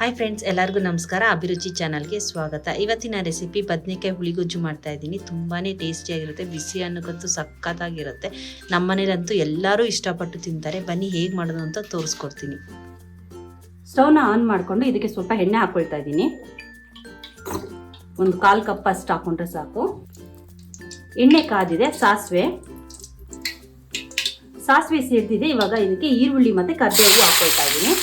Hi friends ಎಲ್ಲರಿಗೂ ನಮಸ್ಕಾರ. ಅಭಿರುಚಿ ಚಾನಲ್ಗೆ ಸ್ವಾಗತ. ಇವತ್ತಿನ ರೆಸಿಪಿ ಬದನೆಕಾಯಿ ಹುಳಿಗುಜ್ಜು ಮಾಡ್ತಾ ಇದ್ದೀನಿ. ತುಂಬಾ ಟೇಸ್ಟಿಯಾಗಿರುತ್ತೆ ಬಿಸಿ ಅನ್ನಕ್ಕಂತೂ ಸಖತ್ತಾಗಿರುತ್ತೆ. ನಮ್ಮ ಮನೇಲಂತೂ ಎಲ್ಲರೂ ಇಷ್ಟಪಟ್ಟು ತಿಂತಾರೆ. ಬನ್ನಿ ಹೇಗೆ ಮಾಡೋದು ಅಂತ ತೋರಿಸ್ಕೊಡ್ತೀನಿ. ಸ್ಟವ್ನ ಆನ್ ಮಾಡಿಕೊಂಡು ಇದಕ್ಕೆ ಸ್ವಲ್ಪ ಎಣ್ಣೆ ಹಾಕ್ಕೊಳ್ತಾ ಇದ್ದೀನಿ. ಒಂದು ಕಾಲು ಕಪ್ ಅಷ್ಟು ಹಾಕೊಂಡ್ರೆ ಸಾಕು. ಎಣ್ಣೆ ಕಾದಿದೆ, ಸಾಸಿವೆ. ಸಾಸಿವೆ ಸೇರ್ತಿದೆ ಇವಾಗ ಇದಕ್ಕೆ ಈರುಳ್ಳಿ ಮತ್ತು ಕರಿಬೇವು ಹಾಕ್ಕೊಳ್ತಾ ಇದ್ದೀನಿ.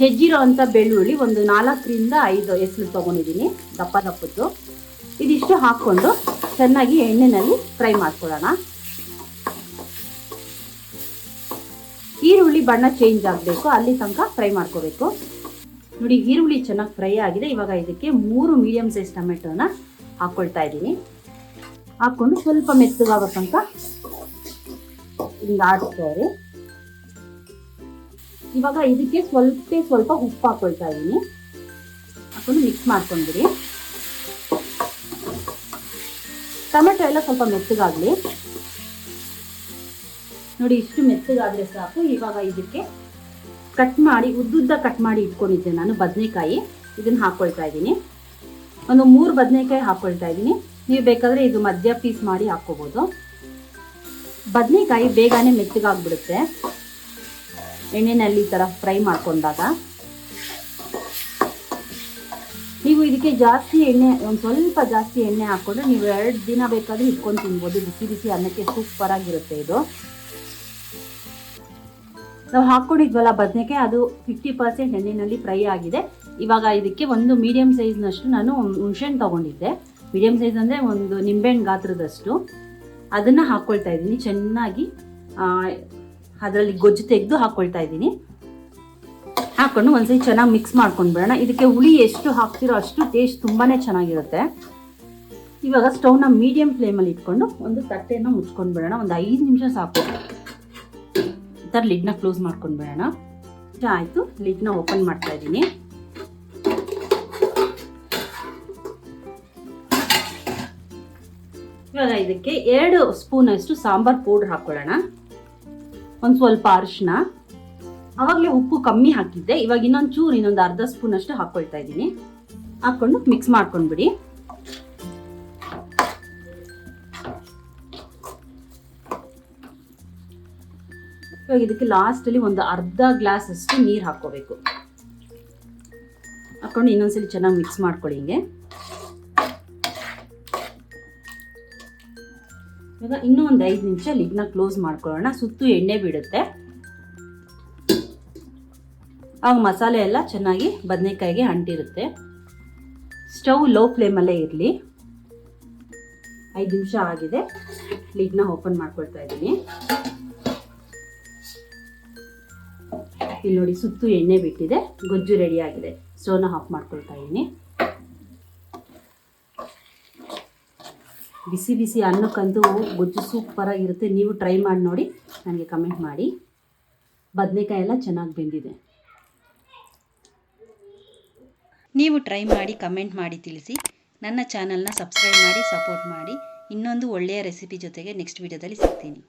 ಜಜ್ಜಿರೋ ಅಂಥ ಬೆಳ್ಳುಳ್ಳಿ ಒಂದು ನಾಲ್ಕರಿಂದ ಐದು ಹೆಸರು ತಗೊಂಡಿದ್ದೀನಿ, ದಪ್ಪ ದಪ್ಪದ್ದು. ಇದಿಷ್ಟು ಹಾಕ್ಕೊಂಡು ಚೆನ್ನಾಗಿ ಎಣ್ಣೆನಲ್ಲಿ ಫ್ರೈ ಮಾಡ್ಕೊಳ್ಳೋಣ. ಈರುಳ್ಳಿ ಬಣ್ಣ ಚೇಂಜ್ ಆಗಬೇಕು, ಅಲ್ಲಿ ತನಕ ಫ್ರೈ ಮಾಡ್ಕೋಬೇಕು. ನೋಡಿ, ಈರುಳ್ಳಿ ಚೆನ್ನಾಗಿ ಫ್ರೈ ಆಗಿದೆ. ಇವಾಗ ಇದಕ್ಕೆ ಮೂರು ಮೀಡಿಯಮ್ ಸೈಜ್ ಟೊಮೆಟೊನ ಹಾಕ್ಕೊಳ್ತಾ ಇದ್ದೀನಿ. ಹಾಕ್ಕೊಂಡು ಸ್ವಲ್ಪ ಮೆತ್ತಗಾಗೋ ತನಕ ಹಿಂಗೆ ಆಡಿಸ್ತಾರೆ ಇವಾಗ ಇದಕ್ಕೆ ಸ್ವಲ್ಪ ಸ್ವಲ್ಪ ಉಪ್ಪು ಹಾಕೊಳ್ತಾ ಇದ್ದೀನಿ ಹಾಕೊಂಡು ಮಿಕ್ಸ್ ಮಾಡ್ಕೊಂಡ್ಬಿಡಿ. ಟೊಮೆಟೊ ಎಲ್ಲ ಸ್ವಲ್ಪ ಮೆತ್ತಗಾಗಲಿ. ನೋಡಿ, ಇಷ್ಟು ಮೆತ್ತಗಾದ್ರೆ ಸಾಕು. ಇವಾಗ ಇದಕ್ಕೆ ಕಟ್ ಮಾಡಿ, ಉದ್ದುದ್ದ ಕಟ್ ಮಾಡಿ ಇಟ್ಕೊಂಡಿದ್ದೆ ನಾನು ಬದನೆಕಾಯಿ. ಇದನ್ನ ಹಾಕ್ಕೊಳ್ತಾ ಇದ್ದೀನಿ ಒಂದು ಮೂರು ಬದನೆಕಾಯಿ ಹಾಕ್ಕೊಳ್ತಾ ಇದ್ದೀನಿ ನೀವು ಬೇಕಾದರೆ ಇದು ಮಧ್ಯ ಪೀಸ್ ಮಾಡಿ ಹಾಕ್ಕೋಬೋದು. ಬದನೆಕಾಯಿ ಬೇಗನೆ ಮೆತ್ತಗಾಗ್ಬಿಡುತ್ತೆ. ಎಣ್ಣೆನಲ್ಲಿ ಈ ಥರ ಫ್ರೈ ಮಾಡ್ಕೊಂಡಾಗ ನೀವು ಇದಕ್ಕೆ ಜಾಸ್ತಿ ಎಣ್ಣೆ, ಒಂದು ಸ್ವಲ್ಪ ಜಾಸ್ತಿ ಎಣ್ಣೆ ಹಾಕ್ಕೊಂಡು ನೀವು ಎರಡು ದಿನ ಬೇಕಾದರೂ ಇಟ್ಕೊಂಡು ತಿನ್ಬೋದು. ಬಿಸಿ ಬಿಸಿ ಅನ್ನಕ್ಕೆ ಸೂಪರ್ ಆಗಿರುತ್ತೆ ಇದು. ನಾವು ಹಾಕ್ಕೊಂಡಿದ್ವಲ್ಲ ಬದನೆಕೆ ಅದು ಫಿಫ್ಟಿ ಪರ್ಸೆಂಟ್ ಎಣ್ಣೆಯಲ್ಲಿ ಫ್ರೈ ಆಗಿದೆ. ಇವಾಗ ಇದಕ್ಕೆ ಒಂದು ಮೀಡಿಯಮ್ ಸೈಜ್ನಷ್ಟು ನಾನು ಹುಣಸೆಹಣ್ಣು ತೊಗೊಂಡಿದ್ದೆ. ಮೀಡಿಯಮ್ ಸೈಜ್ ಅಂದರೆ ಒಂದು ನಿಂಬೆಹಣ್ಣು ಗಾತ್ರದಷ್ಟು. ಅದನ್ನು ಹಾಕ್ಕೊಳ್ತಾ ಇದ್ದೀನಿ. ಚೆನ್ನಾಗಿ ಅದರಲ್ಲಿ ಗೊಜ್ಜು ತೆಗೆದು ಹಾಕ್ಕೊಳ್ತಾ ಇದ್ದೀನಿ. ಹಾಕ್ಕೊಂಡು ಒಂದ್ಸರಿ ಚೆನ್ನಾಗಿ ಮಿಕ್ಸ್ ಮಾಡ್ಕೊಂಡು ಬಿಡೋಣ. ಇದಕ್ಕೆ ಹುಳಿ ಎಷ್ಟು ಹಾಕ್ತಿರೋ ಅಷ್ಟು ಟೇಸ್ಟ್ ತುಂಬಾ ಚೆನ್ನಾಗಿರುತ್ತೆ. ಇವಾಗ ಸ್ಟವ್ನ ಮೀಡಿಯಮ್ ಫ್ಲೇಮಲ್ಲಿ ಇಟ್ಕೊಂಡು ಒಂದು ತಟ್ಟೆನ ಮುಚ್ಕೊಂಡು ಬಿಡೋಣ. ಒಂದು ಐದು ನಿಮಿಷ ಸಾಕು. ಈ ಥರ ಲಿಡ್ನ ಕ್ಲೋಸ್ ಮಾಡ್ಕೊಂಡು ಬಿಡೋಣ. ಆಯಿತು ಲಿಡ್ನ ಓಪನ್ ಮಾಡ್ತಾ ಇದ್ದೀನಿ. ಇವಾಗ ಇದಕ್ಕೆ ಎರಡು ಸ್ಪೂನ್ ಅಷ್ಟು ಸಾಂಬಾರ್ ಪೌಡ್ರ್ ಹಾಕೊಳ್ಳೋಣ. ಒಂದು ಸ್ವಲ್ಪ ಅರಿಶಿನ ಆವಾಗಲೇ ಉಪ್ಪು ಕಮ್ಮಿ ಹಾಕಿದ್ದೆ, ಇವಾಗ ಇನ್ನೊಂದು ಚೂರು, ಇನ್ನೊಂದು ಅರ್ಧ ಸ್ಪೂನ್ ಅಷ್ಟು ಹಾಕ್ಕೊಳ್ತಾ ಇದ್ದೀನಿ. ಹಾಕ್ಕೊಂಡು ಮಿಕ್ಸ್ ಮಾಡ್ಕೊಂಡ್ಬಿಡಿ. ಇವಾಗ ಇದಕ್ಕೆ ಲಾಸ್ಟಲ್ಲಿ ಒಂದು ಅರ್ಧ ಗ್ಲಾಸ್ ಅಷ್ಟು ನೀರು ಹಾಕ್ಕೋಬೇಕು. ಹಾಕ್ಕೊಂಡು ಇನ್ನೊಂದ್ಸಲಿ ಚೆನ್ನಾಗಿ ಮಿಕ್ಸ್ ಮಾಡ್ಕೊಳ್ಳಿ ಹಿಂಗೆ. ಇವಾಗ ಇನ್ನೂ ಒಂದು ಐದು ನಿಮಿಷ ಲಿಡ್ನ ಕ್ಲೋಸ್ ಮಾಡ್ಕೊಳ್ಳೋಣ. ಸುತ್ತು ಎಣ್ಣೆ ಬಿಡುತ್ತೆ. ಆಗ ಮಸಾಲೆ ಎಲ್ಲ ಚೆನ್ನಾಗಿ ಬದನೆಕಾಯಿಗೆ ಅಂಟಿರುತ್ತೆ. ಸ್ಟವ್ ಲೋ ಫ್ಲೇಮಲ್ಲೇ ಇರಲಿ. ಐದು ನಿಮಿಷ ಆಗಿದೆ. ಲಿಡ್ನ ಓಪನ್ ಮಾಡ್ಕೊಳ್ತಾ ಇದ್ದೀನಿ. ಇಲ್ಲಿ ನೋಡಿ ಸುತ್ತು ಎಣ್ಣೆ ಬಿಟ್ಟಿದೆ. ಗೊಜ್ಜು ರೆಡಿ ಆಗಿದೆ. ಸ್ಟವ್ನ ಆಫ್ ಮಾಡ್ಕೊಳ್ತಾ ಇದ್ದೀನಿ. ಬಿಸಿ ಬಿಸಿ ಅನ್ನಕ್ಕಂತೂ ಗೊಜ್ಜು ಸೂಪರಾಗಿರುತ್ತೆ ನೀವು ಟ್ರೈ ಮಾಡಿ ನೋಡಿ, ನನಗೆ ಕಮೆಂಟ್ ಮಾಡಿ. ಬದನೆಕಾಯಿ ಎಲ್ಲ ಚೆನ್ನಾಗಿ ಬೆಂದಿದೆ. ನೀವು ಟ್ರೈ ಮಾಡಿ ಕಮೆಂಟ್ ಮಾಡಿ ತಿಳಿಸಿ. ನನ್ನ ಚಾನಲ್ನ ಸಬ್ಸ್ಕ್ರೈಬ್ ಮಾಡಿ ಸಪೋರ್ಟ್ ಮಾಡಿ. ಇನ್ನೊಂದು ಒಳ್ಳೆಯ ರೆಸಿಪಿ ಜೊತೆಗೆ ನೆಕ್ಸ್ಟ್ ವಿಡಿಯೋದಲ್ಲಿ ಸಿಗ್ತೀನಿ.